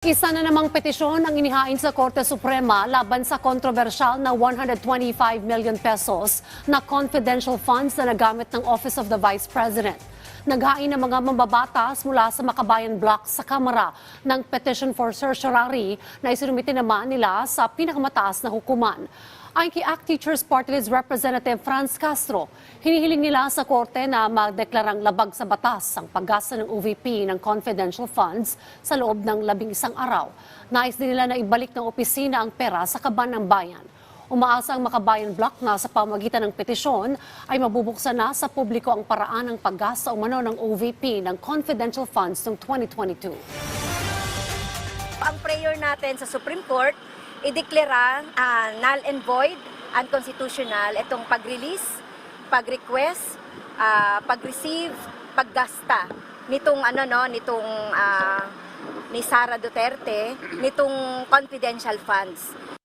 Isa na namang petisyon ang inihain sa Korte Suprema laban sa kontrobersyal na 125 million pesos na confidential funds na nagamit ng Office of the Vice President. Naghain ng mga mambabatas mula sa Makabayan Block sa Kamara ng petition for certiorari na isinumiti naman nila sa pinakamataas na hukuman. Kay ACT Teachers Party List Representative Franz Castro, hinihiling nila sa korte na magdeklarang labag sa batas ang paggasa ng OVP ng confidential funds sa loob ng labing isang araw. Nais din nila na ibalik ng opisina ang pera sa kaban ng bayan. Umaasa ang Makabayan Block na sa pamagitan ng petisyon ay mabubuksan na sa publiko ang paraan ng paggasa umano ng OVP ng confidential funds noong 2022. ang prayer natin sa Supreme Court, ideklara ah, null and void, unconstitutional, itong pag-release, pag-request, ah, pag-receive, paggasta nitong ano no, nitong ah, ni Sara Duterte, nitong confidential funds.